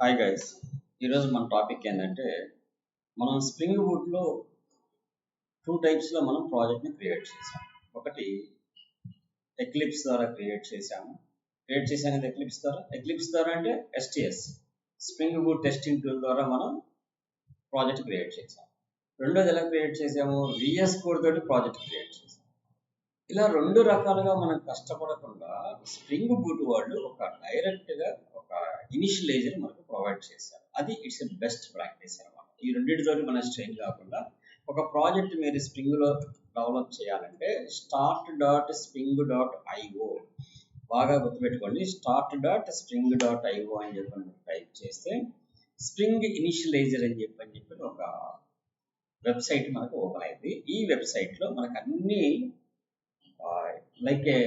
Hi guys ఈరోజు మన topic ఏంటంటే మనం స్ప్రింగ్ బూట్లో టూ టైప్స్లో మనం ప్రాజెక్ట్ని క్రియేట్ చేసాం ఒకటి ఎక్లిప్స్ ద్వారా క్రియేట్ చేసాము క్రియేట్ చేసాం కదా ఎక్లిప్స్ ద్వారా? ఎక్లిప్స్ ద్వారా అంటే STS Spring Boot testing tool ద్వారా మనం ప్రాజెక్ట్ క్రియేట్ చేసాం రెండోది ఎలా క్రియేట్ చేసాము విఎస్ కోడ్ తోటి ప్రాజెక్ట్ క్రియేట్ చేసాం ఇలా రెండు రకాలుగా మనం కష్టపడకుండా స్ప్రింగ్ బూట్ వాళ్ళు ఒక డైరెక్ట్గా ఒక ఇనిషియలైజర్ మనకు ప్రొవైడ్ చేశారు. అది ఇట్స్ బెస్ట్ ప్రాక్టీస్ అనమాట ఈ రెండింటితో మన స్ట్రెయిన్ కాకుండా ఒక ప్రాజెక్ట్ మీరు స్ప్రింగ్లో డెవలప్ చేయాలంటే start dot spring dot IO బాగా గుర్తుపెట్టుకోండి. Start dot spring dot IO అని చెప్పి టైప్ చేస్తే స్ప్రింగ్ ఇనిషియలైజర్ అని చెప్పి అని చెప్పి ఒక వెబ్సైట్ మనకు ఓపెన్ అయింది. ఈ వెబ్సైట్లో మనకు అన్ని like a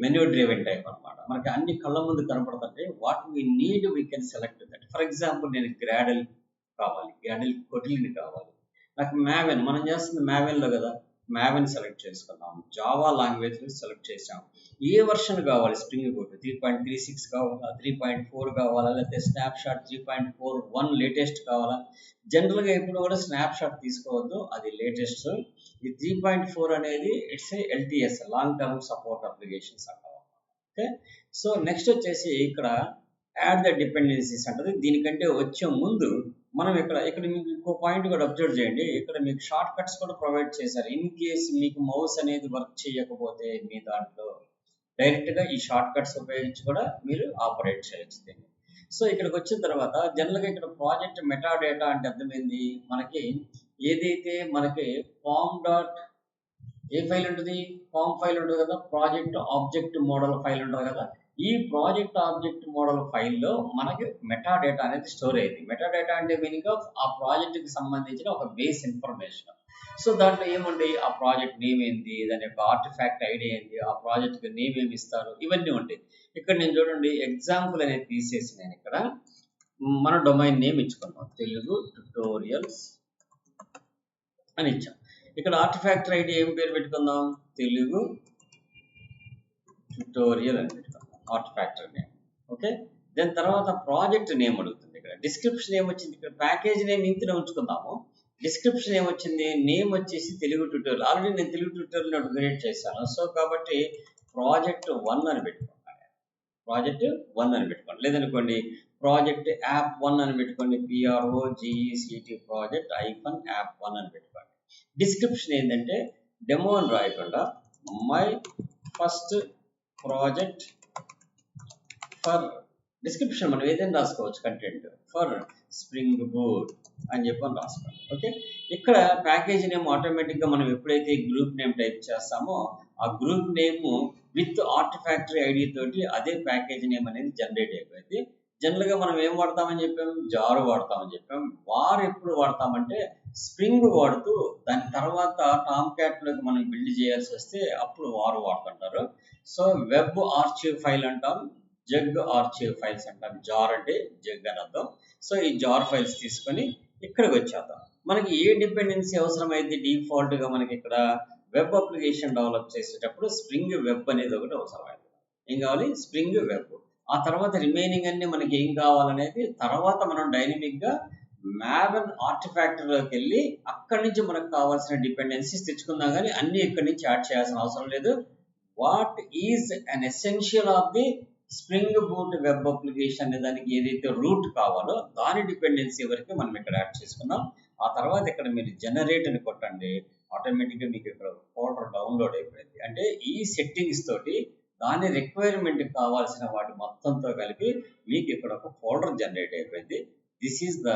menu driven type అనమాట మనకి అన్ని కళ్ళ ముందు కనపడుతుంటే what we need we can select that for example నేను గ్రాడల్ కావాలి. గ్రాడల్ కొటిలిని కావాలి. నాకు మ్యావెన్ మనం చేస్తుంది మ్యావెన్లో కదా. మ్యావెన్ సెలెక్ట్ చేసుకున్నాం. జావా లాంగ్వేజ్ సెలెక్ట్ చేసాం ఏ వర్షన్ కావాలి? Spring Boot three point three six కావాలా? త్రీ పాయింట్ ఫోర్ కావాలా? లేకపోతే snapshot three point four one latest కావాలా జనరల్గా ఎప్పుడు కూడా స్నాప్ షాట్ తీసుకోవద్దు. అది లేటెస్ట్ ఈ త్రీ పాయింట్ ఫోర్ అనేది it's LTS long term support applications అంటాం ఓకే సో నెక్స్ట్ వచ్చేసి ఇక్కడ యాడ్ ద డిపెండెన్సీస్ అంటది. దీనికంటే వచ్చే ముందు మనం ఇక్కడ ఇక్కడ మీకు ఇంకో పాయింట్ కూడా అబ్జర్వ్ చేయండి. ఇక్కడ మీకు షార్ట్ కట్స్ కూడా ప్రొవైడ్ చేశారు. ఇన్ కేస్ మీకు మౌస్ అనేది వర్క్ చేయకపోతే మీ దాంట్లో డైరెక్ట్గా ఈ షార్ట్ కట్స్ ఉపయోగించి కూడా మీరు ఆపరేట్ చేయొచ్చు దీన్ని. సో ఇక్కడికి వచ్చిన తర్వాత జనరల్గా ఇక్కడ ప్రాజెక్ట్ మెటా డేటా అంటే అర్థమైంది. మనకి ఏదైతే మనకి ఫామ్ డాట్ ఏ ఫైల్ ఉంటుంది? ఫామ్ ఫైల్ ఉంటుంది కదా ప్రాజెక్ట్ ఆబ్జెక్ట్ మోడల్ ఫైల్ ఉంటుంది కదా. ఈ ప్రాజెక్ట్ ఆబ్జెక్ట్ మోడల్ ఫైల్లో మనకి మెటా డేటా అనేది స్టోర్ అయింది. మెటా డేటా అంటే మీనింగ్ ఆఫ్ ఆ ప్రాజెక్ట్కి సంబంధించిన ఒక బేస్ ఇన్ఫర్మేషన్ సో దాంట్లో ఏముంటాయి ఆ ప్రాజెక్ట్ నేమ్ ఏంది? దాని యొక్క ఆర్టిఫాక్ట్ ఐడియా ఏంది? ఆ ప్రాజెక్ట్కి నేమ్ ఏమి ఇస్తారు? ఇవన్నీ ఉంటాయి. ఇక్కడ నేను చూడండి ఎగ్జాంపుల్ అనేది తీసేసి నేను ఇక్కడ మన డొమైన్ నేమ్ ఇచ్చుకున్నాం తెలుగు ట్యుటోరియల్స్ అని ఇచ్చాం. ఇక్కడ ఆర్టిఫాక్టర్ ఐడి ఏం పేరు పెట్టుకుందాం? తెలుగు ట్యూటోరియల్ అని పెట్టుకుందాం. ఆర్టిఫాక్టర్ నేమ్ ఓకే దాని తర్వాత ప్రాజెక్ట్ నేమ్ అడుగుతుంది ఇక్కడ. డిస్క్రిప్షన్ ఏమొచ్చింది ఇక్కడ ప్యాకేజ్ నేమ్ ఇంతనే ఉంచుకుందాము. డిస్క్రిప్షన్ ఏమొచ్చింది నేమ్ వచ్చేసి తెలుగు ట్యూటోరియల్ ఆల్రెడీ నేను తెలుగు ట్యూటోరియల్ క్రియేట్ చేశాను. సో కాబట్టి ప్రాజెక్ట్ వన్ అని పెట్టుకున్నాను ప్రాజెక్ట్ వన్ అని పెట్టుకోండి. లేదనుకోండి ప్రాజెక్ట్ యాప్ వన్ అని పెట్టుకోండి. PRO GECT project hyphen app one అని పెట్టుకోండి. డిస్క్రిప్షన్ ఏంటంటే డెమో అని రాయకుండా my first project for description మనం ఏదైనా రాసుకోవచ్చు కంటెంట్ ఫర్ స్ప్రింగ్ బోర్డ్ అని చెప్పని రాసుకోండి ఓకే ఇక్కడ ప్యాకేజ్ నేమ్ ఆటోమేటిక్గా మనం ఎప్పుడైతే గ్రూప్ నేమ్ టైప్ చేస్తామో ఆ group name with artifact ID తోటి అదే ప్యాకేజ్ నేమ్ అనేది జనరేట్ అయిపోయింది. జనరల్గా మనం ఏం వాడతామని చెప్పాం? జారు వాడతామని చెప్పాం. వారు ఎప్పుడు వాడతామంటే స్ప్రింగ్ వాడుతూ దాని తర్వాత టామ్ క్యాట్లోకి మనం బిల్డ్ చేయాల్సి వస్తే అప్పుడు వారు వాడుతుంటారు. సో వెబ్ ఆర్చివ్ ఫైల్ అంటాం. జగ్ ఆర్చివ్ ఫైల్స్ అంటాం. జార్ అంటే జగ్ అని అర్థం. సో ఈ జార్ ఫైల్స్ తీసుకొని ఇక్కడికి వచ్చేద్దాం. మనకి ఏ డిపెండెన్సీ అవసరమైంది డిఫాల్ట్గా మనకి ఇక్కడ వెబ్ అప్లికేషన్ డెవలప్ చేసేటప్పుడు స్ప్రింగ్ వెబ్ అనేది ఒకటి అవసరమైంది. ఏం కావాలి? స్ప్రింగ్ వెబ్ ఆ తర్వాత రిమైనింగ్ అన్ని మనకి ఏం కావాలనేది తర్వాత మనం డైనమిక్గా మ్యావెన్ ఆర్టిఫాక్టర్లోకి వెళ్ళి అక్కడి నుంచి మనకు కావాల్సిన డిపెండెన్సీస్ తెచ్చుకుందాం కానీ అన్ని ఇక్కడి నుంచి యాడ్ చేయాల్సిన అవసరం లేదు. What is an essential of the Spring Boot web application అనే దానికి ఏదైతే రూట్ కావాలో దాని డిపెండెన్సీ వరకు మనం ఇక్కడ యాడ్ చేసుకున్నాం. ఆ తర్వాత ఇక్కడ మీరు జనరేట్ అని కొట్టండి. ఆటోమేటిక్గా మీకు ఇక్కడ ఫోల్డర్ డౌన్లోడ్ అయిపోయింది. అంటే ఈ సెట్టింగ్స్ తోటి దాని రిక్వైర్మెంట్ కావాల్సిన వాటి మొత్తంతో కలిపి మీకు ఇక్కడ ఒక ఫోల్డర్ జనరేట్ అయిపోయింది. This is the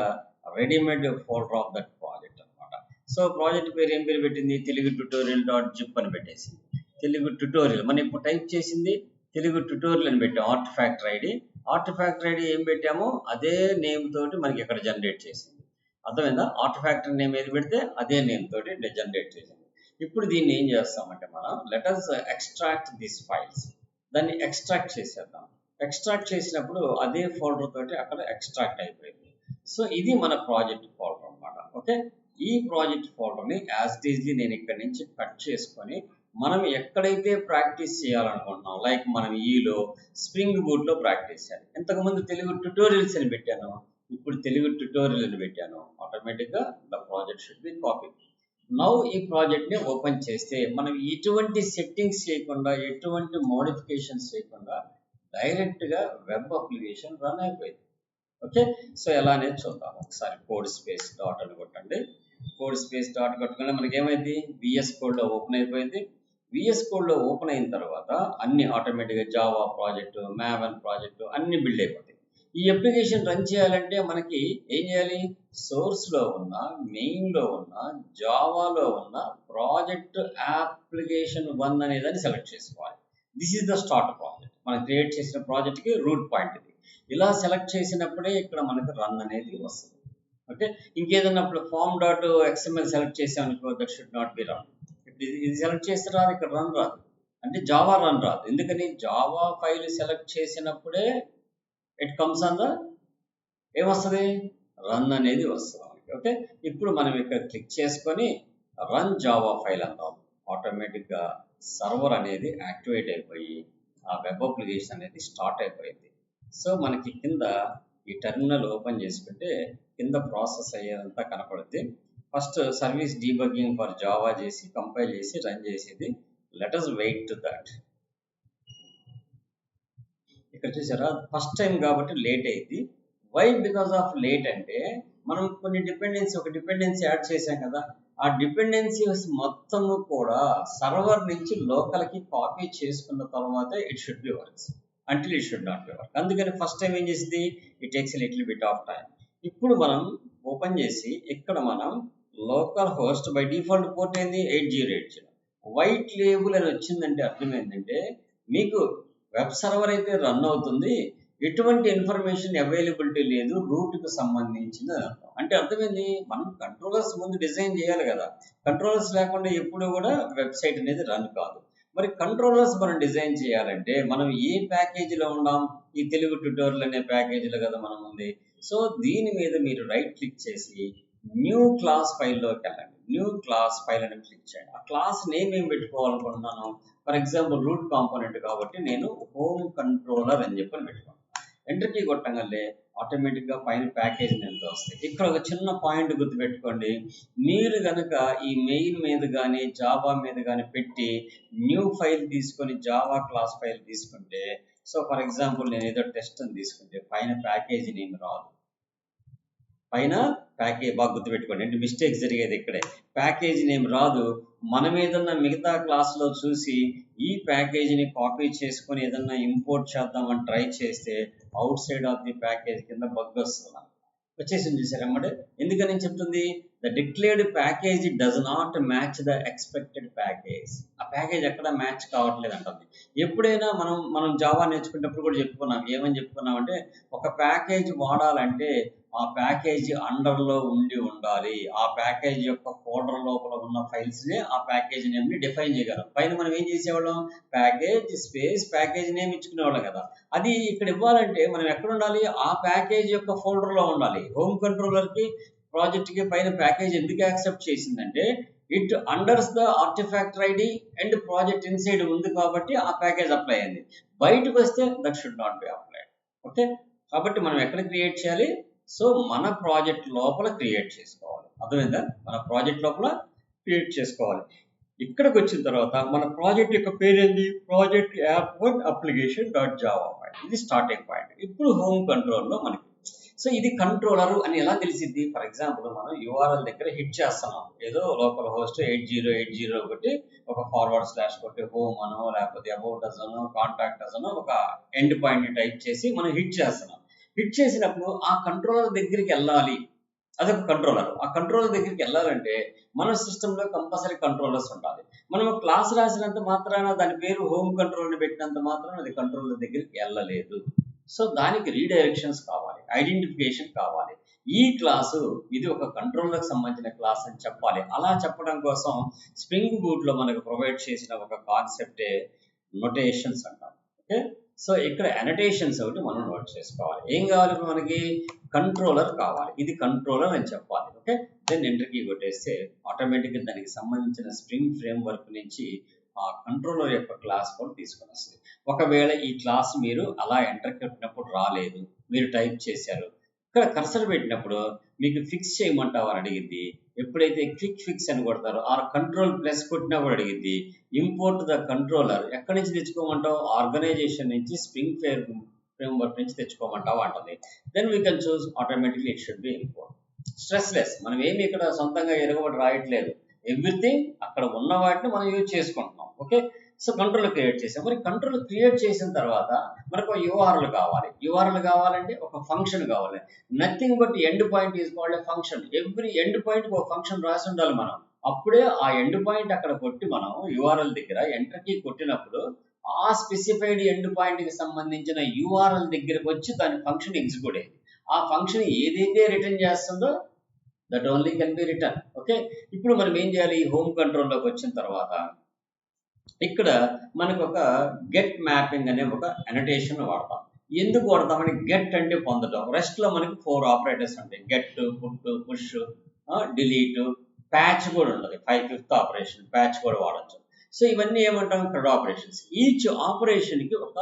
readymade folder of that project అనమాట సో ప్రాజెక్ట్ పేరు ఏం పేరు పెట్టింది? తెలుగు ట్యూటోరియల్ డాట్ జిప్ అని పెట్టేసింది. తెలుగు ట్యూటోరియల్ మనం ఇప్పుడు టైప్ చేసింది తెలుగు ట్యూటోరియల్ అని పెట్టాం. Artifact ID artifact ID ఏం పెట్టామో? అదే నేమ్ తోటి మనకి ఇక్కడ జనరేట్ చేసింది. అర్థమైందా? ఆర్ట్ ఫ్యాక్టర్ నేమ్ ఏది పెడితే అదే నేమ్ తోటి జనరేట్ చేసింది. ఇప్పుడు దీన్ని ఏం చేస్తామంటే మనం లెటర్స్ ఎక్స్ట్రాక్ట్ దిస్ ఫైల్స్ దాన్ని ఎక్స్ట్రాక్ట్ చేసేద్దాం. ఎక్స్ట్రాక్ట్ చేసినప్పుడు అదే ఫోల్డర్ తోటి అక్కడ ఎక్స్ట్రాక్ట్ అయిపోయింది. సో ఇది మన ప్రాజెక్ట్ ఫోల్డర్ అనమాట ఓకే? ఈ ప్రాజెక్ట్ ఫోల్డర్ని యాజ్ డీజ్లీ నేను ఇక్కడ నుంచి కట్ చేసుకొని మనం ఎక్కడైతే ప్రాక్టీస్ చేయాలనుకుంటున్నాం లైక్ మనం ఈలో స్ప్రింగ్ బూట్లో ప్రాక్టీస్ చేయాలి. ఇంతకుముందు తెలుగు ట్యుటోరియల్స్ అని పెట్టాను. ఇప్పుడు తెలుగు ట్యుటోరియల్ అని పెట్టాను. ఆటోమేటిక్గా the project should be copy. Now ఈ ప్రాజెక్ట్ని ఓపెన్ చేస్తే మనం ఎటువంటి సెట్టింగ్స్ చేయకుండా ఎటువంటి మోడిఫికేషన్స్ చేయకుండా డైరెక్ట్గా వెబ్ అప్లికేషన్ రన్ అయిపోయింది. ఓకే? సో ఎలా అనేది చూద్దాం. ఒకసారి కోడ్ స్పేస్ డాట్ అని కొట్టండి. కోడ్ స్పేస్ డాట్ కొట్టకుండా మనకి ఏమైంది విఎస్ కోడ్లో ఓపెన్ అయిపోయింది. విఎస్ కోడ్లో ఓపెన్ అయిన తర్వాత అన్ని ఆటోమేటిక్గా జావా ప్రాజెక్టు మ్యావన్ ప్రాజెక్టు అన్ని బిల్డ్ అయిపోతాయి. ఈ అప్లికేషన్ రన్ చేయాలంటే మనకి ఏం చేయాలి? సోర్స్లో ఉన్న మెయిన్లో ఉన్న జావాలో ఉన్న ప్రాజెక్ట్ అప్లికేషన్ వన్ అనేదాన్ని సెలెక్ట్ చేసుకోవాలి. This is the start project మనం క్రియేట్ చేసిన ప్రాజెక్ట్కి రూట్ పాయింట్ ఇది. ఇలా సెలెక్ట్ చేసినప్పుడే ఇక్కడ మనకు రన్ అనేది వస్తుంది. ఓకే ఇంకేదన్నా ఇప్పుడు pom dot XML select చేసామనుకో that should not be run ఇప్పుడు ఇది సెలెక్ట్ చేస్తే రాదు ఇక్కడ రన్ రాదు. అంటే జావా రన్ రాదు. ఎందుకని? జావా ఫైల్ సెలెక్ట్ చేసినప్పుడే ఇట్ కమ్స్ ఆన్ ద ఏమొస్తుంది? రన్ అనేది వస్తుంది మనకి. ఓకే ఇప్పుడు మనం ఇక్కడ క్లిక్ చేసుకొని రన్ జావా ఫైల్ అందాం. ఆటోమేటిక్గా సర్వర్ అనేది యాక్టివేట్ అయిపోయి ఆ వెబ్ అప్లికేషన్ అనేది స్టార్ట్ అయిపోయింది. సో మనకి కింద ఈ టెర్మినల్ ఓపెన్ చేసుకుంటే కింద ప్రాసెస్ అయ్యేదంతా కనపడుద్ది. First service debugging for Java చేసి కంపైల్ చేసి రన్ చేసేది. Let us wait to that. ఇక్కడ చూసారా? ఫస్ట్ టైం కాబట్టి లేట్ అయింది వై బికాస్ ఆఫ్ లేట్ అంటే మనం కొన్ని డిపెండెన్సీ ఒక డిపెండెన్సీ యాడ్ చేసాం కదా. ఆ డిపెండెన్సీస్ మొత్తము కూడా సర్వర్ నుంచి లోకల్కి కాపీ చేసుకున్న తర్వాత it should be works until it should not be work అందుకని ఫస్ట్ టైం ఏం చేసింది? It takes little bit of time ఇప్పుడు మనం ఓపెన్ చేసి ఇక్కడ మనం local host by default port ఏంది? Eight zero eight zero white label అని వచ్చిందంటే అర్థం ఏంటంటే మీకు వెబ్ సర్వర్ అయితే రన్ అవుతుంది. ఎటువంటి ఇన్ఫర్మేషన్ అవైలబిలిటీ లేదు. రూట్కి సంబంధించిన అర్థం. అంటే అర్థమైంది మనం కంట్రోలర్స్ ముందు డిజైన్ చేయాలి కదా. కంట్రోలర్స్ లేకుండా ఎప్పుడు కూడా వెబ్సైట్ అనేది రన్ కాదు. మరి కంట్రోలర్స్ మనం డిజైన్ చేయాలంటే మనం ఏ ప్యాకేజీలో ఉన్నాం? ఈ తెలుగు ట్యూటోరియల్ అనే ప్యాకేజీలో కదా మనం ఉంది. సో దీని మీద మీరు రైట్ క్లిక్ చేసి న్యూ క్లాస్ ఫైల్లోకి వెళ్ళండి. న్యూ క్లాస్ ఫైల్ అని క్లిక్ చేయండి. ఆ క్లాస్ నేమ్ ఏం పెట్టుకోవాలనుకుంటున్నాను? ఫర్ ఎగ్జాంపుల్ రూట్ కాంపోనెంట్ కాబట్టి నేను హోమ్ కంట్రోలర్ అని చెప్పని పెట్టుకున్నాను ఎంటర్ కీ ఆటోమేటిక్ ఆటోమేటిక్గా పైన ప్యాకేజ్ నేమ్తో వస్తాయి. ఇక్కడ ఒక చిన్న పాయింట్ గుర్తుపెట్టుకోండి. మీరు కనుక ఈ మెయిల్ మీద కానీ జావా మీద కానీ పెట్టి న్యూ ఫైల్ తీసుకొని జావా క్లాస్ ఫైల్ తీసుకుంటే సో ఫర్ ఎగ్జాంపుల్ నేను ఏదో టెస్ట్ అని తీసుకుంటే పైన ప్యాకేజ్ నేమ్ రాదు. పైన ప్యాకేజ్ బాగా గుర్తుపెట్టుకోండి. అంటే మిస్టేక్ జరిగేది ఇక్కడే. ప్యాకేజ్ నేమ్ రాదు. మనం ఏదన్నా మిగతా క్లాస్లో చూసి ఈ ప్యాకేజీని కాపీ చేసుకొని ఏదన్నా ఇంపోర్ట్ చేద్దామని ట్రై చేస్తే outside of the package కింద బగ్ వస్తుంది వచ్చేసింది చూసారు ఎందుకని చెప్తుంది? The declared package does not match the expected package ఆ ప్యాకేజ్ ఎక్కడ మ్యాచ్ కావట్లేదు అంటుంది. ఎప్పుడైనా మనం మనం జావా నేర్చుకునేటప్పుడు కూడా చెప్పుకున్నాం. ఏమని చెప్పుకున్నాం అంటే ఒక ప్యాకేజ్ వాడాలంటే ఆ ప్యాకేజ్ అండర్లో ఉండి ఉండాలి. ఆ ప్యాకేజ్ యొక్క ఫోల్డర్ లోపల ఉన్న ఫైల్స్ని ఆ ప్యాకేజ్ నేమ్ని డిఫైన్ చేయగలం. పైన మనం ఏం చేసేవాళ్ళం? ప్యాకేజ్ స్పేస్ ప్యాకేజ్ నేమ్ ఇచ్చుకునేవాళ్ళం కదా. అది ఇక్కడ ఇవ్వాలంటే మనం ఎక్కడ ఉండాలి? ఆ ప్యాకేజ్ యొక్క ఫోల్డర్లో ఉండాలి. హోమ్ కంట్రోలర్కి ప్రాజెక్ట్కి పైన ప్యాకేజ్ ఎందుకు యాక్సెప్ట్ చేసిందంటే it under the artifact ID and project inside ఉంది కాబట్టి ఆ ప్యాకేజ్ అప్లై అయింది. బయటకు వస్తే that should not be applied. Okay? కాబట్టి మనం ఎక్కడ క్రియేట్ చేయాలి? సో మన ప్రాజెక్ట్ లోపల క్రియేట్ చేసుకోవాలి. అర్థమైందా? మన ప్రాజెక్ట్ లోపల క్రియేట్ చేసుకోవాలి. ఇక్కడికి వచ్చిన తర్వాత మన ప్రాజెక్ట్ యొక్క పేరు ఏంది project app word application dot Java point ఇది స్టార్టింగ్ పాయింట్. ఇప్పుడు హోమ్ కంట్రోల్లో మనకి. సో ఇది కంట్రోలర్ అని ఎలా తెలిసింది ఫర్ ఎగ్జాంపుల్ మనం యూఆర్ఎల్ దగ్గర హిట్ చేస్తున్నాం. ఏదో local host eight zero eight zero ఒకటి ఒక ఫార్వర్డ్ స్లాష్ కొట్టి హోమ్ అనో లేకపోతే అబౌట్ అస్ కాంటాక్ట్ అస్ ఒక ఎండ్ పాయింట్ టైప్ చేసి మనం హిట్ చేస్తున్నాం. హిట్ చేసినప్పుడు ఆ కంట్రోలర్ దగ్గరికి వెళ్ళాలి. అదొక కంట్రోలర్ ఆ కంట్రోలర్ దగ్గరికి వెళ్ళాలంటే మన సిస్టంలో కంపల్సరీ కంట్రోలర్స్ ఉండాలి. మనం క్లాస్ రాసినంత మాత్రాన దాని పేరు హోమ్ కంట్రోల్ని పెట్టినంత మాత్రాన అది కంట్రోలర్ దగ్గరికి వెళ్ళలేదు. సో దానికి రీడైరెక్షన్స్ కావాలి. ఐడెంటిఫికేషన్ కావాలి. ఈ క్లాసు ఇది ఒక కంట్రోలర్కి సంబంధించిన క్లాస్ అని చెప్పాలి. అలా చెప్పడం కోసం స్ప్రింగ్ బూట్లో మనకు ప్రొవైడ్ చేసిన ఒక కాన్సెప్టే నొటేషన్స్ అంటాం. ఓకే సో ఇక్కడ అనటేషన్స్ ఒకటి మనం నోట్ చేసుకోవాలి. ఏం కావాలి ఇప్పుడు మనకి? కంట్రోలర్ కావాలి. ఇది కంట్రోలర్ అని చెప్పాలి. ఓకే దెన్ ఎంటర్కి కొట్టేస్తే ఆటోమేటిక్గా దానికి సంబంధించిన స్ప్రింగ్ ఫ్రేమ్ వర్క్ నుంచి ఆ కంట్రోలర్ యొక్క క్లాస్ కూడా తీసుకొని వస్తుంది. ఒకవేళ ఈ క్లాస్ మీరు అలా ఎంటర్ కొట్టినప్పుడు రాలేదు మీరు టైప్ చేశారు ఇక్కడ కర్సర్ పెట్టినప్పుడు మీకు ఫిక్స్ చేయమంటావని అడిగింది. ఎప్పుడైతే క్విక్ ఫిక్స్ అని కొడతారో ఆర్ కంట్రోల్ ప్లస్ కొట్టినా కూడా అడిగింది ఇంపోర్ట్ ద కంట్రోలర్ ఎక్కడి నుంచి తెచ్చుకోమంటావు? ఆర్గనైజేషన్ నుంచి స్ప్రింగ్ ఫేర్ ఫ్రేమ్వర్క్ నుంచి తెచ్చుకోమంటావు? అంటుంది. Then we can choose automatically it should be import stress less మనం ఏమి ఇక్కడ సొంతంగా ఎరగబడి రాయట్లేదు. ఎవ్రీథింగ్ అక్కడ ఉన్న వాటిని మనం యూజ్ చేసుకుంటున్నాం. ఓకే సో కంట్రోల్ క్రియేట్ చేసాం మరి కంట్రోల్ క్రియేట్ చేసిన తర్వాత మనకు యూఆర్ఎల్ కావాలి. యూఆర్ఎల్ కావాలంటే ఒక ఫంక్షన్ కావాలి. Nothing but end point is called function every end point ఒక ఫంక్షన్ రాసి ఉండాలి మనం. అప్పుడే ఆ ఎండ్ పాయింట్ అక్కడ కొట్టి మనం యూఆర్ఎల్ దగ్గర ఎంటర్ కీ కొట్టినప్పుడు ఆ స్పెసిఫైడ్ ఎండ్ పాయింట్కి సంబంధించిన యూఆర్ఎల్ దగ్గరకు వచ్చి దాని ఫంక్షన్ ఎగ్జిక్యూట్ అయింది ఆ ఫంక్షన్ ఏదైతే రిటర్న్ చేస్తుందో that only can be return okay ఇప్పుడు మనం ఏం చేయాలి? హోమ్ కంట్రోల్లోకి వచ్చిన తర్వాత ఇక్కడ మనకు ఒక గెట్ మ్యాపింగ్ అనే ఒక అనటేషన్ వాడతాం. ఎందుకు వాడతామని గెట్ అంటే పొందడం రెస్ట్లో మనకి ఫోర్ ఆపరేటర్స్ ఉంటాయి. Get put push delete patch కూడా ఉంటుంది. ఫైవ్ ఫిఫ్త్ ఆపరేషన్ ప్యాచ్ కూడా వాడచ్చు. సో ఇవన్నీ ఏమంటాం? క్రెడ్ ఆపరేషన్స్ ఈచ్ ఆపరేషన్కి ఒక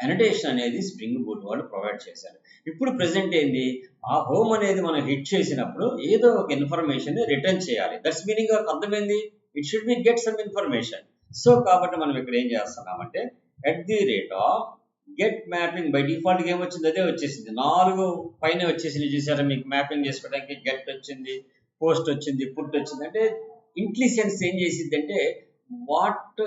అనటేషన్ అనేది స్ప్రింగ్ బూట్ వాళ్ళు ప్రొవైడ్ చేశారు. ఇప్పుడు ప్రెసెంట్ ఏంది? ఆ హోమ్ అనేది మనం హిట్ చేసినప్పుడు ఏదో ఒక ఇన్ఫర్మేషన్ రిటర్న్ చేయాలి. దట్స్ మీనింగ్ అర్థమైంది it should be get some information so కాబట్టి మనం ఇక్కడ ఏం చేస్తున్నామంటే at the rate of get mapping by default ఏమొచ్చింది అదే వచ్చేసింది. నాలుగు పైన వచ్చేసింది చూసారా? మీకు మ్యాపింగ్ చేసుకోవడానికి గెట్ వచ్చింది పోస్ట్ వచ్చింది పుట్ వచ్చింది. అంటే ఇంటెలిజెన్స్ ఏం చేసింది అంటే వాట్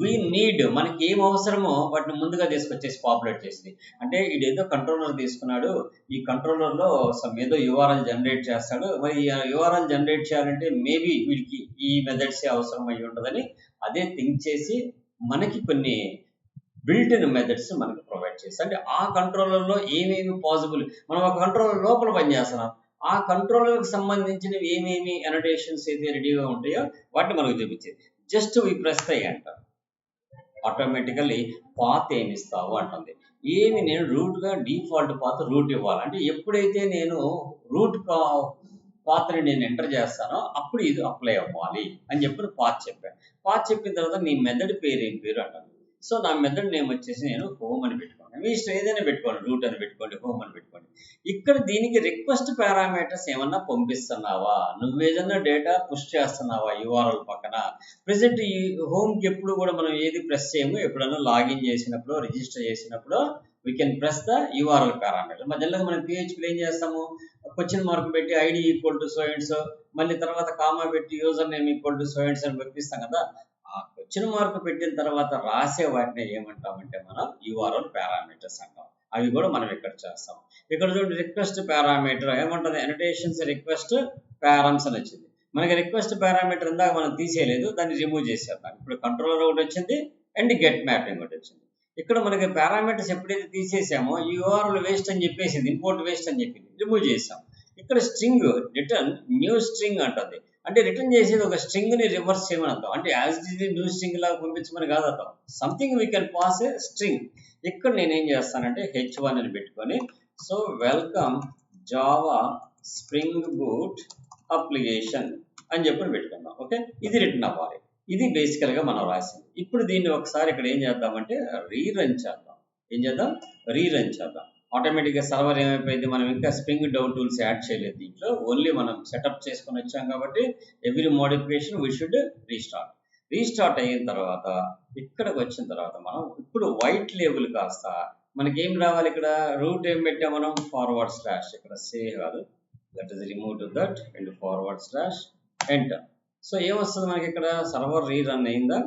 వీ నీడ్ మనకి ఏం అవసరమో వాటిని ముందుగా తీసుకొచ్చేసి పాపులేట్ చేసింది. అంటే ఏదో కంట్రోలర్ తీసుకున్నాడు ఈ కంట్రోలర్లో సమ్ ఏదో యూఆర్ఎల్ జనరేట్ చేస్తాడు. మరి ఈ యూఆర్ఎల్ జనరేట్ చేయాలంటే మేబీ వీడికి ఈ మెథడ్సే అవసరం అయి ఉంటుందని అదే థింక్ చేసి మనకి కొన్ని బిల్టిన్ మెథడ్స్ మనకి ప్రొవైడ్ చేసి అంటే ఆ కంట్రోలర్లో ఏమేమి పాసిబుల్ మనం ఒక కంట్రోలర్ లోపల పనిచేస్తున్నాం ఆ కంట్రోలర్కి సంబంధించినవి ఏమేమి అనోటేషన్స్ అయితే రెడీగా ఉంటాయో వాటిని మనకు చూపించేది. జస్ట్ ఇవి ప్రెస్ అయ్యి అంటారు ఆటోమేటికల్లీ పాత్ ఏమి ఇస్తావు అంటుంది. ఏమి నేను రూట్గా డిఫాల్ట్ పాత్ రూట్ ఇవ్వాలి. అంటే ఎప్పుడైతే నేను రూట్ కా పాత్రని నేను ఎంటర్ చేస్తానో అప్పుడు ఇది అప్లై అవ్వాలి అని చెప్పి పాత్ చెప్పాను. పాత్ చెప్పిన తర్వాత నీ మెథడ్ పేరు ఏం పేరు అంటాను. సో నా మెథడ్ నేమ్ వచ్చేసి నేను హోమ్ అని పెట్టుకోండి మీ ఇష్టం ఏదైనా పెట్టుకోండి రూట్ అని పెట్టుకోండి హోమ్ అని పెట్టుకోండి. ఇక్కడ దీనికి రిక్వెస్ట్ పారామీటర్స్ ఏమన్నా పంపిస్తున్నావా? నువ్వేదన్నా డేటా పుష్ చేస్తున్నావా యూఆర్ఎల్ పక్కన? ప్రెసెంట్ ఈ హోమ్కి ఎప్పుడు కూడా మనం ఏది ప్రెస్ చేయము ఎప్పుడన్నా లాగిన్ చేసినప్పుడు రిజిస్టర్ చేసినప్పుడు we can press the URL parameter మధ్యలో మనం పిహెచ్పిలో ఏం చేస్తాము? క్వశ్చన్ మార్క్ పెట్టి ID equal to so and so మళ్ళీ తర్వాత కామా పెట్టి username equal to so and so అని పంపిస్తాం కదా? ఆ క్వశ్చన్ మార్క్ పెట్టిన తర్వాత రాసే వాటిని ఏమంటామంటే మనం యూఆర్ఎల్ పారామీటర్స్ అంటాం. అవి కూడా మనం ఇక్కడ చేస్తాం. ఇక్కడ చూడండి రిక్వెస్ట్ పారామీటర్ ఏమంటుంది? అనటేషన్స్ రిక్వెస్ట్ పారామ్స్ అని వచ్చింది. మనకి రిక్వెస్ట్ పారామీటర్ ఇందాక మనం తీసేయలేదు దాన్ని రిమూవ్ చేసేద్దాం. ఇప్పుడు కంట్రోలర్ ఒకటి వచ్చింది అండ్ గెట్ మ్యాపింగ్ ఒకటి వచ్చింది. ఇక్కడ మనకి పారామీటర్స్ ఎప్పుడైతే తీసేసామో ఈ యూఆర్ఎల్ వేస్ట్ అని చెప్పేసింది ఇంపోర్ట్ వేస్ట్ అని చెప్పింది రిమూవ్ చేసాం. ఇక్కడ స్ట్రింగ్ రిటర్న్ న్యూ స్ట్రింగ్ అంటుంది. అంటే రిటర్న్ చేసేది ఒక స్ట్రింగ్ని రివర్స్ చేయమని అర్థం. అంటే యాజ్ ఇట్ న్యూ స్ట్రింగ్ లాగా పంపించమని కాదు అర్థం. Something we can pass a string ఇక్కడ నేను ఏం చేస్తానంటే హెచ్ వన్ అని పెట్టుకొని so welcome Java Spring Boot application అని చెప్పి పెట్టుకుందాం. ఓకే ఇది రిటర్న్ అవ్వాలి. ఇది బేసికల్గా మనం రాసింది. ఇప్పుడు దీన్ని ఒకసారి ఇక్కడ ఏం చేద్దామంటే రీరన్ చేద్దాం. ఏం చేద్దాం? రీరన్ చేద్దాం. ఆటోమేటిక్గా సర్వర్ ఏమైపోయింది? మనం ఇంకా స్ప్రింగ్ డౌన్ టూల్స్ యాడ్ చేయలేదు దీంట్లో. ఓన్లీ మనం సెటప్ చేసుకొని వచ్చాం కాబట్టి every modification we should restart restart అయిన తర్వాత ఇక్కడికి వచ్చిన తర్వాత మనం ఇప్పుడు వైట్ లేబుల్ కాస్త మనకి ఏం రావాలి ఇక్కడ? రూట్ ఏం పెట్టాం మనం? ఫార్వర్డ్ స్లాష్ ఇక్కడ సేవ్ కాదు. That is remove to that and forward slash enter so ఏమొస్తుంది మనకి ఇక్కడ సర్వర్ రీరన్ అయిందా?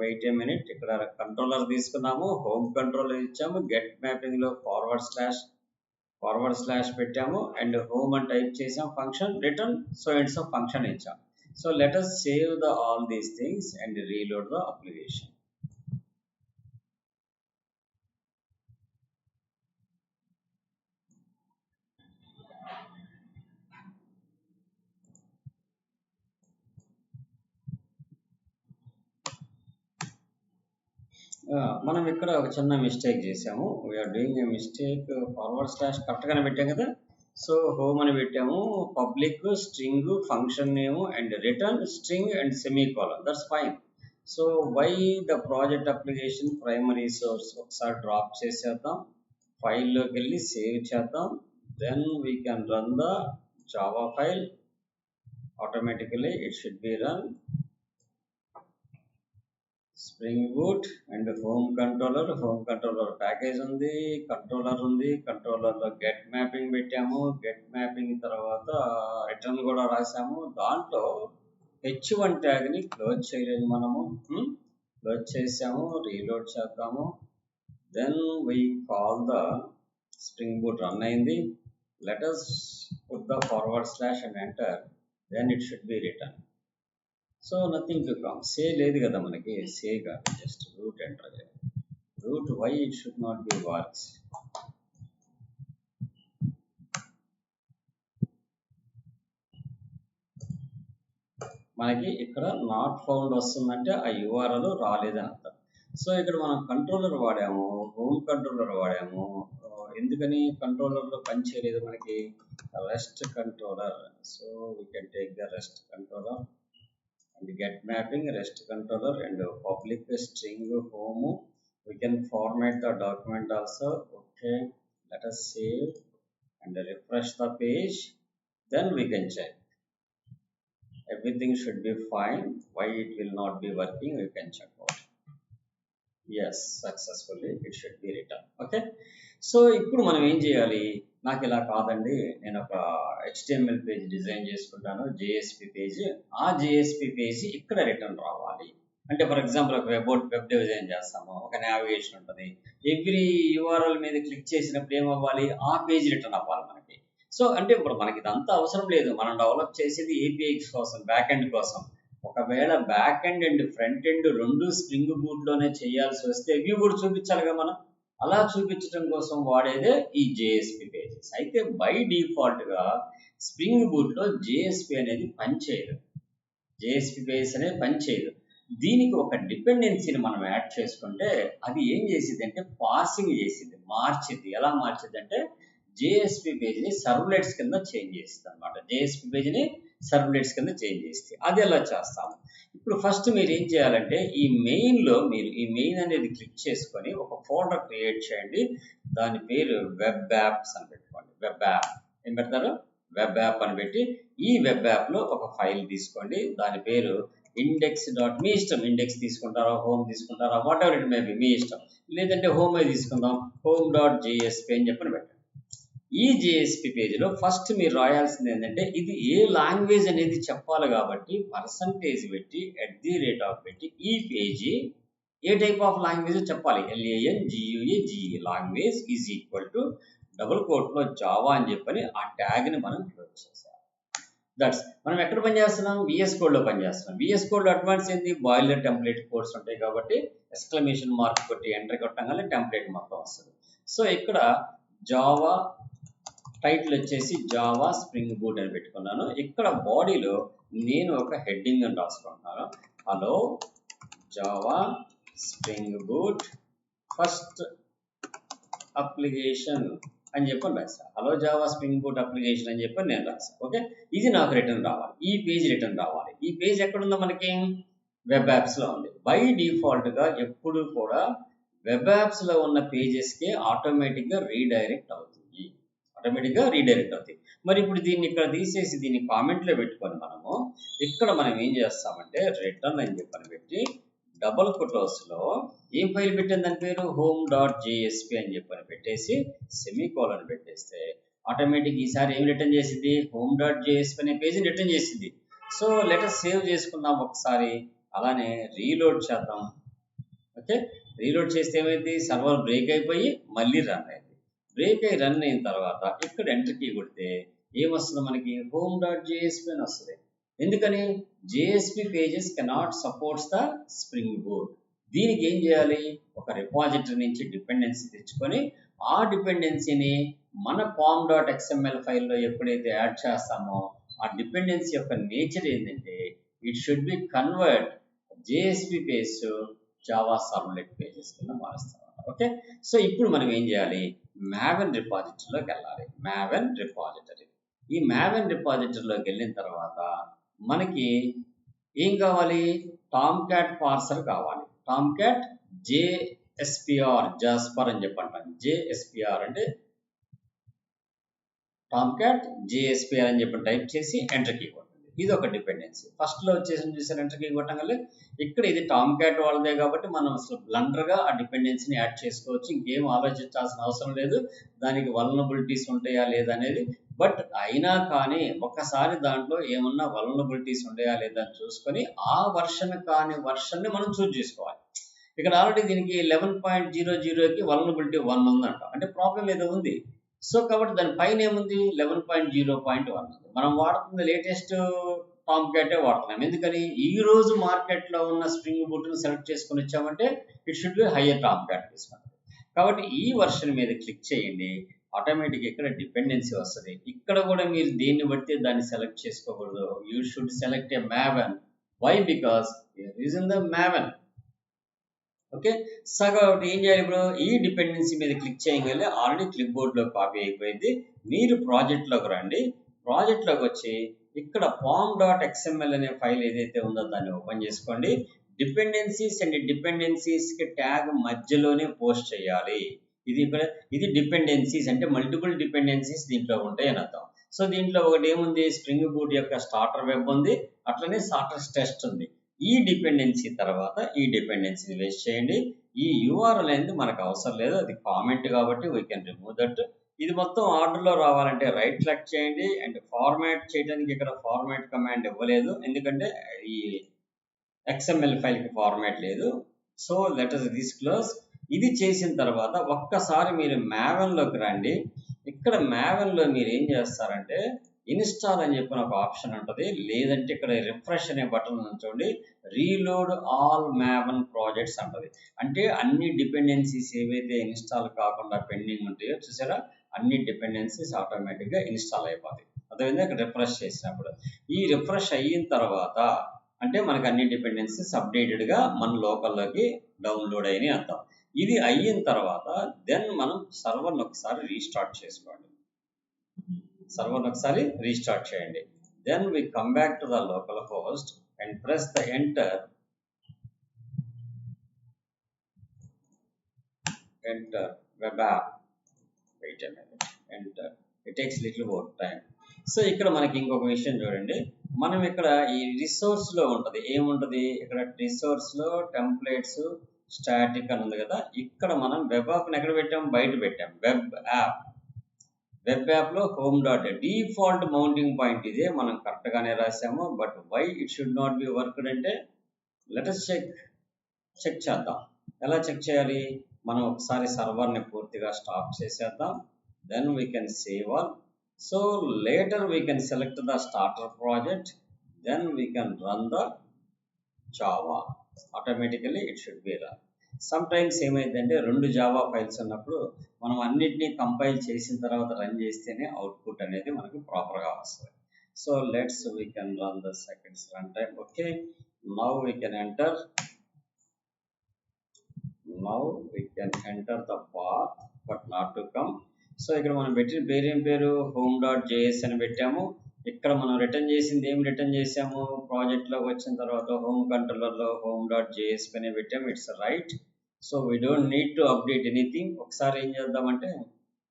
వెయిట్ ఏ మినిట్ ఇక్కడ కంట్రోలర్ తీసుకున్నాము హోమ్ కంట్రోలర్ ఇచ్చాము గెట్ మ్యాపింగ్లో ఫార్వర్డ్ స్లాష్ ఫార్వర్డ్ స్లాష్ పెట్టాము అండ్ హోమ్ అని టైప్ చేసాం function return so it's function ఇచ్చాం. So let us save the all these things and reload the application మనం ఇక్కడ ఒక చిన్న మిస్టేక్ చేసాము we are doing a mistake forward slash కరెక్ట్గానే పెట్టాం కదా. సో హోమ్ అని పెట్టాము. Public string function name and return string and semicolon that's fine so why the project application primary source ఒకసారి డ్రాప్ చేసేద్దాం. ఫైల్లోకి వెళ్ళి సేవ్ చేద్దాం. Then we can run the Java file automatically it should be run Spring Boot and home controller. Home controller package ఉంది controller ఉంది. కంట్రోలర్లో get mapping పెట్టాము. Get mapping తర్వాత రిటర్న్ కూడా రాసాము. దాంట్లో హెచ్ వన్ ట్యాగ్ని క్లోజ్ చేయలేదు మనము. క్లోజ్ చేసాము రీలోడ్ చేద్దాము. Then we call the Spring Boot run అయింది. Letters put the forward slash and enter. Then it should be return. So nothing to come say లేదు కదా మనకి. సే కాదు. జస్ట్ రూట్ ఎంటర్ చేయాలి. Root why it should not be works. మనకి ఇక్కడ not found వస్తుందంటే ఆ యూఆర్ఎల్ రాలేదని అర్థం. సో ఇక్కడ మనం కంట్రోలర్ వాడాము. హోమ్ కంట్రోలర్ వాడాము. ఎందుకని కంట్రోలర్లో పని చేయలేదు మనకి? Rest controller so we can take the rest controller and get mapping rest controller and public string home we can format the document also okay let us save and refresh the page then we can check everything should be fine why it will not be working we can check out yes successfully it should be written okay so ఇప్పుడు మనం ఏం చేయాలి నాకు ఇలా కాదండి నేను ఒక HTML page design చేసుకుంటాను జేఎస్పి పేజ్ ఆ జేఎస్పి పేజ్ ఇక్కడ రిటర్న్ రావాలి. అంటే ఫర్ ఎగ్జాంపుల్ ఒక వెబ్ వెబ్ డిజైన్ చేస్తాము ఒక నావిగేషన్ ఉంటుంది. ఎవ్రీ యూఆర్ఎల్ మీద క్లిక్ చేసినప్పుడు ఏమవ్వాలి? ఆ పేజ్ రిటర్న్ అవ్వాలి మనకి. సో అంటే ఇప్పుడు మనకి ఇదంతా అవసరం లేదు. మనం డెవలప్ చేసేది ఏపీఐ కోసం బ్యాక్ ఎండ్ కోసం. ఒకవేళ back end and front end రెండు స్ప్రింగ్ బూట్లోనే చేయాల్సి వస్తే ఇవి కూడా చూపించాలిగా మనం? అలా చూపించడం కోసం వాడేదే ఈ జేఎస్పి పేజెస్ అయితే బై డిఫాల్ట్గా స్ప్రింగ్ బూట్లో జేఎస్పి అనేది పనిచేయదు. జేఎస్పి పేజెస్ అనేది పనిచేయదు. దీనికి ఒక డిపెండెన్సీని మనం యాడ్ చేసుకుంటే అది ఏం చేసింది అంటే పాసింగ్ చేసింది మార్చింది ఎలా మార్చింది అంటే జేఎస్పి పేజ్ని సర్వ్లెట్స్ కింద చేంజ్ చేసింది అనమాట జేఎస్పి పేజ్ని సర్వ్లెట్స్ కింద చేంజ్ చేస్తే అది ఎలా చేస్తాము? ఇప్పుడు ఫస్ట్ మీరు ఏం చేయాలంటే ఈ మెయిన్లో మీరు ఈ మెయిన్ అనేది క్లిక్ చేసుకొని ఒక ఫోల్డర్ క్రియేట్ చేయండి. దాని పేరు వెబ్ యాప్స్ అని పెట్టుకోండి. Web app. ఏం పెడతారు? వెబ్ యాప్ అని పెట్టి ఈ వెబ్ యాప్లో ఒక ఫైల్ తీసుకోండి. దాని పేరు ఇండెక్స్ డాట్ మీ ఇష్టం ఇండెక్స్ తీసుకుంటారా? హోమ్ తీసుకుంటారా? Whatever it may be మీ ఇష్టం. లేదంటే హోమ్ తీసుకుందాం. హోమ్ డాట్ జిఎస్పి అని చెప్పని పెట్టండి. ఈ జేఎస్పి పేజీలో ఫస్ట్ మీరు రాయాల్సింది ఏంటంటే ఇది ఏ లాంగ్వేజ్ అనేది చెప్పాలి కాబట్టి పర్సంటేజ్ పెట్టి ఎట్ ది రేట్ ఆఫ్ పెట్టి ఈ page a type of language చెప్పాలి? L A N G U A G E language is equal to double కోట్లో జావా అని చెప్పని ఆ ట్యాగ్ని మనం క్లోజ్ చేసాం దట్స్ మనం ఎక్కడ పనిచేస్తున్నాం విఎస్ కోడ్లో పనిచేస్తున్నాం విఎస్ కోడ్లో అడ్వాన్స్ ఏంది? బాయిలర్ టెంప్లెట్ కోడ్స్ ఉంటాయి కాబట్టి ఎక్స్క్లమేషన్ మార్క్ కొట్టి ఎంటర్ కొట్టగానే టెంప్లెట్ మొత్తం వస్తుంది. సో ఇక్కడ జావా టైటిల్ వచ్చేసి జావా స్ప్రింగ్ బూట్ అని పెట్టుకున్నాను. ఇక్కడ బాడీలో నేను ఒక హెడ్డింగ్ అని రాసుకుంటున్నాను. Hello Java Spring Boot first application అని చెప్పని రాశాను hello Java Spring Boot application అని చెప్పని నేను రాశాను ఓకే? ఇది నాకు రిటర్న్ రావాలి. ఈ పేజ్ రిటర్న్ రావాలి. ఈ పేజ్ ఎక్కడుందో మనకి? వెబ్ యాప్స్లో ఉంది. బై డిఫాల్ట్గా ఎప్పుడు కూడా వెబ్ యాప్స్లో ఉన్న పేజెస్కి ఆటోమేటిక్గా రీడైరెక్ట్ అవుతుంది ఆటోమేటిక్గా రీడైరెక్ట్ అవుతుంది మరి ఇప్పుడు దీన్ని ఇక్కడ తీసేసి దీన్ని కామెంట్లో పెట్టుకొని మనము ఇక్కడ మనం ఏం చేస్తామంటే రిటర్న్ అని చెప్పని పెట్టి డబుల్లో ఏం ఫైల్ పెట్టింది దాని పేరు? హోమ్ డాట్ జేఎస్పి అని చెప్పని పెట్టేసి సెమీకోలన్ పెట్టేస్తే ఆటోమేటిక్ ఈసారి ఏం రిటర్న్ చేసింది హోమ్ డాట్ జేఎస్పి అనే పేజీని రిటర్న్ చేసింది సో లెటర్ సేవ్ చేసుకుందాం ఒకసారి. అలానే రీలోడ్ చేద్దాం. ఓకే? రీలోడ్ చేస్తే ఏమైంది సర్వర్ బ్రేక్ అయిపోయి మళ్ళీ రన్ అయింది బ్రేక్ అయి రన్ అయిన తర్వాత ఇక్కడ ఎంటర్ కీ కొడితే ఏమొస్తుంది మనకి? హోమ్ డాట్ జేఎస్పి అని వస్తుంది. ఎందుకని? JSP pages cannot supports the Spring board దీనికి ఏం చేయాలి? ఒక రిపాజిటరీ నుంచి డిపెండెన్సీ తెచ్చుకొని ఆ డిపెండెన్సీని మన పామ్ డాట్ ఎక్స్ఎంఎల్ ఫైల్లో ఎప్పుడైతే యాడ్ చేస్తామో ఆ డిపెండెన్సీ యొక్క నేచర్ ఏంటంటే it should be convert JSP page Java servlet pages కింద మారుస్తాం ఓకే సో ఇప్పుడు మనం ఏం చేయాలి? మ్యావెన్ రిపాజిటరీలోకి వెళ్ళాలి. మ్యావెన్ రిపాజిటరీ ఈ మ్యావెన్ రిపాజిటరీలోకి వెళ్ళిన తర్వాత మనకి ఏం కావాలి? టామ్ క్యాట్ పార్సల్ కావాలి. టామ్ క్యాట్ జేఎస్పిఆర్ జాస్పర్ అని చెప్పి అంటాం. జేఎస్పిఆర్ అంటే టామ్ క్యాట్ జేఎస్పిఆర్ అని చెప్పి టైప్ చేసి ఎంటర్ కీ ఇది ఒక డిపెండెన్సీ. ఫస్ట్లో వచ్చేసి చూసారు ఎంటర్ కీ ఇక్కడ ఇది టామ్ క్యాట్ వాళ్ళదే కాబట్టి మనం అసలు బ్లండర్గా ఆ డిపెండెన్సీని యాడ్ చేసుకోవచ్చు. ఇంకేం ఆలోచించాల్సిన అవసరం లేదు. దానికి వలనబిలిటీస్ ఉంటాయా లేదా అనేది. బట్ అయినా కానీ ఒకసారి దాంట్లో ఏమన్నా వలనబిలిటీస్ ఉంటాయా లేదా అని చూసుకొని ఆ వర్షన్ కాని వర్షన్ని మనం చూజ్ చేసుకోవాలి. ఇక్కడ ఆల్రెడీ దీనికి లెవెన్ పాయింట్ జీరో జీరోకి వలనబిలిటీ వన్ ఉందంట. అంటే ప్రాబ్లం ఏదో ఉంది. సో కాబట్టి దాని పైన ఏముంది? Eleven point zero point one ఉంది. మనం వాడుతున్న లేటెస్ట్ టాప్ క్యాటే వాడుతున్నాం. ఎందుకని? ఈ రోజు మార్కెట్లో ఉన్న స్ప్రింగ్ బూట్ను సెలెక్ట్ చేసుకొని వచ్చామంటే it should be higher top cat తీసుకుంటాం. కాబట్టి ఈ వర్షన్ మీద క్లిక్ చేయండి. ఆటోమేటిక్ ఇక్కడ డిపెండెన్సీ వస్తుంది. ఇక్కడ కూడా మీరు దేన్ని బట్టి దాన్ని సెలెక్ట్ చేసుకోకూడదు? You should select a Maven why because reason the Maven okay? So కాబట్టి ఏం చేయాలి ఇప్పుడు? ఈ డిపెండెన్సీ మీద క్లిక్ చేయగలి ఆల్రెడీ క్లిప్ బోర్డ్లో కాపీ అయిపోయింది. మీరు ప్రాజెక్ట్లోకి రండి. ప్రాజెక్ట్లోకి వచ్చి ఇక్కడ ఫామ్ డాట్ ఎక్స్ఎంఎల్ అనే ఫైల్ ఏదైతే ఉందో దాన్ని ఓపెన్ చేసుకోండి. డిపెండెన్సీస్ అండ్ డిపెండెన్సీస్కి ట్యాగ్ మధ్యలోనే పోస్ట్ చేయాలి. ఇది ఇక్కడ ఇది డిపెండెన్సీస్ అంటే మల్టిపుల్ డిపెండెన్సీస్ దీంట్లో ఉంటాయి అని అర్థం. సో దీంట్లో ఒకటి ఏముంది? స్ప్రింగ్ బూట్ యొక్క స్టార్టర్ వెబ్ ఉంది. అట్లనే స్టార్టర్ టెస్ట్ ఉంది. ఈ డిపెండెన్సీ తర్వాత ఈ డిపెండెన్సీని వేస్ట్ చేయండి. ఈ యూఆర్ఎల్ అనేది మనకు అవసరం లేదు. అది కామెంట్ కాబట్టి వీ కెన్ రిమూవ్ దట్ ఇది మొత్తం ఆర్డర్లో రావాలంటే రైట్ క్లిక్ చేయండి. అండ్ ఫార్మాట్ చేయడానికి ఇక్కడ ఫార్మాట్ కమాండ్ ఇవ్వలేదు. ఎందుకంటే ఈ ఎక్స్ఎంఎల్ ఫైల్కి ఫార్మాట్ లేదు. సో లెట్ అస్ డిస్క్లోజ్ ఇది చేసిన తర్వాత ఒక్కసారి మీరు మ్యావెన్లోకి రండి. ఇక్కడ మ్యావెన్లో మీరు ఏం చేస్తారంటే ఇన్స్టాల్ అని చెప్పిన ఒక ఆప్షన్ ఉంటుంది. లేదంటే ఇక్కడ రిఫ్రెష్ అనే బటన్ చూడండి. రీలోడ్ ఆల్ మ్యావన్ ప్రాజెక్ట్స్ అంటది. అంటే అన్ని డిపెండెన్సీస్ ఏవైతే ఇన్స్టాల్ కాకుండా పెండింగ్ ఉంటాయో చూసారా? అన్ని డిపెండెన్సీస్ ఆటోమేటిక్గా ఇన్స్టాల్ అయిపోతాయి. అదేవిధంగా ఇక్కడ రిఫ్రెష్ చేసినప్పుడు. ఈ రిఫ్రెష్ అయిన తర్వాత అంటే మనకి అన్ని డిపెండెన్సీస్ అప్డేటెడ్గా మన లోకల్లోకి డౌన్లోడ్ అయినాయి అర్థం ఇది అయిన తర్వాత దెన్ మనం సర్వర్ని ఒకసారి రీస్టార్ట్ చేసుకోండి సర్వర్ ఒకసారి రీస్టార్ట్ చేయండి. Then we come back to the localhost and press the enter enter web app wait enter it takes little more time so ఇక్కడ మనకి ఇంకొక విషయం చూడండి. మనం ఇక్కడ ఈ రిసోర్స్లో ఉంటది. ఏముంటది? ఇక్కడ రిసోర్స్లో టెంప్లెట్స్ స్టాటిక్ అని ఉంది కదా. ఇక్కడ మనం వెబ్ యాప్ ఎక్కడ పెట్టాం? బయట పెట్టాం. వెబ్ యాప్ వెబ్ యాప్లో home dot default mounting point ఇదే మనం కరెక్ట్గానే రాసాము but why it should not be worked అంటే లెటస్ చెక్ చెక్ చేద్దాం. ఎలా చెక్ చేయాలి? మనం ఒకసారి సర్వర్ని పూర్తిగా స్టాప్ చేసేద్దాం. Then we can save all so later we can select the starter project then we can run the Java automatically it should be run some times ఏమైందంటే రెండు Java files ఉన్నప్పుడు మనం అన్నిటినీ కంపైల్ చేసిన తర్వాత రన్ చేస్తేనే output అనేది మనకి ప్రాపర్గా వస్తుంది. So let's we can run the seconds run time okay now we can enter now we can enter the path but not to come so ఇక్కడ మనం పెట్టిన పేరు ఏం పేరు? హోమ్ డాట్ జేఎస్ అని పెట్టాము. ఇక్కడ మనం రిటర్న్ చేసింది ఏం రిటర్న్ చేసాము? ప్రాజెక్ట్లోకి వచ్చిన తర్వాత హోమ్ కంట్రోలర్లో హోమ్ డాట్ జేఎస్ పైన పెట్టాము. It's right so we don't need to update anything ఒకసారి ఏం చేద్దామంటే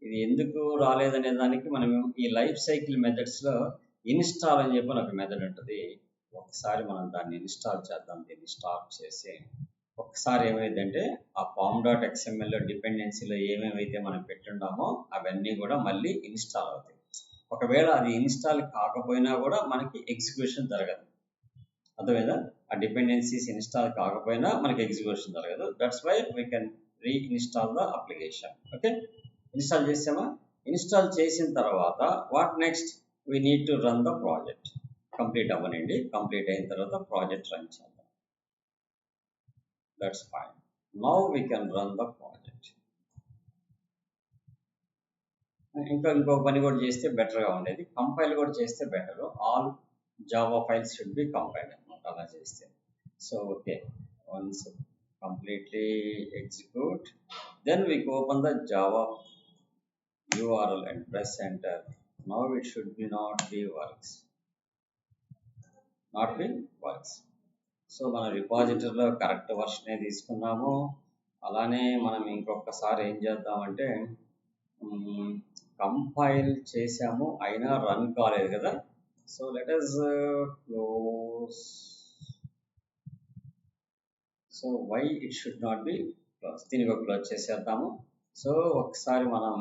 ఇది ఎందుకు రాలేదనే దానికి మనం ఈ లైఫ్ సైకిల్ మెథడ్స్లో ఇన్స్టాల్ అని చెప్పి ఒక మెథడ్ ఉంటుంది. ఒకసారి మనం దాన్ని ఇన్స్టాల్ చేద్దాం దీన్ని స్టాప్ చేసి. ఒకసారి ఏమైందంటే ఆ పామ్ డాట్ ఎక్స్ఎంఎల్లో డిపెండెన్సీలో ఏమేమైతే మనం పెట్టుండామో అవన్నీ కూడా మళ్ళీ ఇన్స్టాల్ అవుతాయి. ఒకవేళ అది ఇన్స్టాల్ కాకపోయినా కూడా మనకి ఎగ్జిక్యూషన్ జరగదు. అర్థమైందా? ఆ డిపెండెన్సీస్ ఇన్స్టాల్ కాకపోయినా మనకి ఎగ్జిక్యూషన్ జరగదు. That's why we can reinstall the application okay install చేసామా? ఇన్స్టాల్ చేసిన తర్వాత what next we need to run the project complete అవ్వనండి. Complete అయిన తర్వాత ప్రాజెక్ట్ రన్ చేద్దాం. That's fine now we can run the project ఇంకా ఇంకో పని కూడా చేస్తే బెటర్గా ఉండేది. కంపైల్ కూడా చేస్తే better all Java files should be compiled అలా చేస్తే so okay once completely execute then we open the Java URL and press enter. Now it should be not be works. Not be works. So మన రిపాజిటరీలో correct వర్షనే తీసుకున్నాము అలానే మనం ఇంకొకసారి ఏం చేద్దామంటే కంపైల్ చేసాము అయినా రన్ కాలేదు కదా so let us close so why it should not be close దీనికి ఒక క్లోజ్ చేసేద్దాము. సో ఒకసారి మనం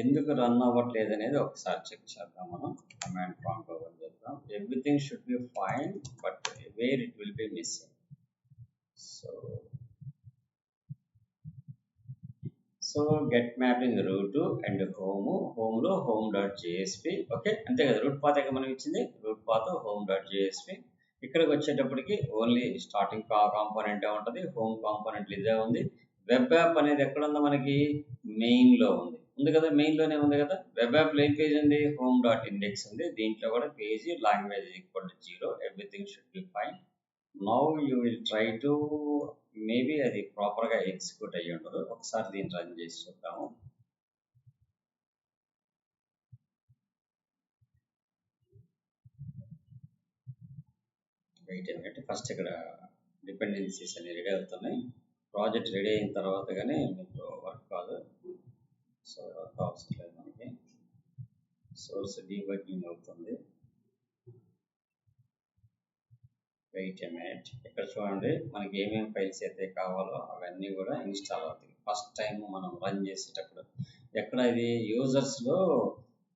ఎందుకు రన్ అవ్వట్లేదు అనేది ఒకసారి చెక్ చేద్దాం మనం. కమాండ్ ప్రాంప్ట్ ఓపెన్ చేద్దాం. Everything should be fine but where it will be missing so so get mapping root and home హోమ్లో హోమ్ డాట్ జేఎస్పి ఓకే అంతే కదా రూట్ పాత్ మనం ఇచ్చింది? Root path home dot JSP ఇక్కడికి వచ్చేటప్పటికి only starting component ఉంటుంది home component ఇదే ఉంది. వెబ్ యాప్ అనేది ఎక్కడ ఉందో మనకి మెయిన్లో ఉంది. ఉంది కదా మెయిన్లోనే ఉంది కదా. వెబ్ యాప్లో ఏం పేజ్ ఉంది హోమ్ డాట్ ఇండెక్స్ ఉంది. దీంట్లో కూడా page language equal to zero. Everything should be fine. Now you will try to maybe అది ప్రాపర్గా ఎగ్జిక్యూట్ అయ్యి ఉండదు. ఒకసారి దీన్ని రన్ చేసి చూద్దాము. వెయిట్ ఏంటంటే ఫస్ట్ ఇక్కడ డిపెండెన్సీస్ అన్ని రెడీ అవుతున్నాయి. ప్రాజెక్ట్ రెడీ అయిన తర్వాత కానీ మీకు వర్క్ కాదు సో వర్క్ అవసరం లేదు మనకి. సోర్స్ డీబగ్గింగ్ అవుతుంది. వెయిట్ ఏ ఇక్కడ చూడండి మనకి ఏమేమి ఫైల్స్ అయితే కావాలో అవన్నీ కూడా ఇన్స్టాల్ అవుతాయి. ఫస్ట్ టైం మనం రన్ చేసేటప్పుడు. ఎక్కడ ఇది? యూజర్స్లో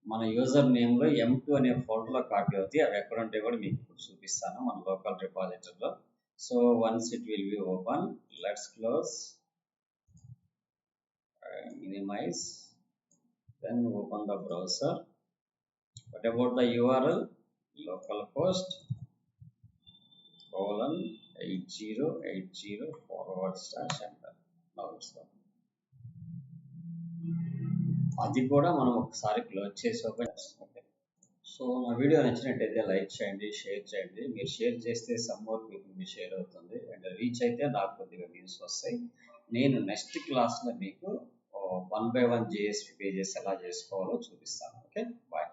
మన యూజర్ నేమ్లో ఎం టూ అనే ఫోల్డర్లో కాపీ అవుతాయి. అవి ఎక్కడ ఉంటాయి కూడా మీకు ఇప్పుడు చూపిస్తాను మన లోకల్ రిపాజిటరీ లో so once it will be open let's close minimize then open the browser. What about the url localhost colon 8080 forward slash enter. Now it's open అది కూడా మనం ఒకసారి క్లోజ్ చేసి ఓపెన్ ఓకే సో నా video నచ్చినట్టయితే like చేయండి share చేయండి. మీరు షేర్ చేస్తే సమ్ మోర్ పీపుల్ షేర్ అవుతుంది. అండ్ రీచ్ అయితే నాకు కొద్దిగా వ్యూస్ వస్తాయి. నేను నెక్స్ట్ క్లాస్లో మీకు one by one JSP pages ఎలా చేసుకోవాలో చూపిస్తాను. Okay bye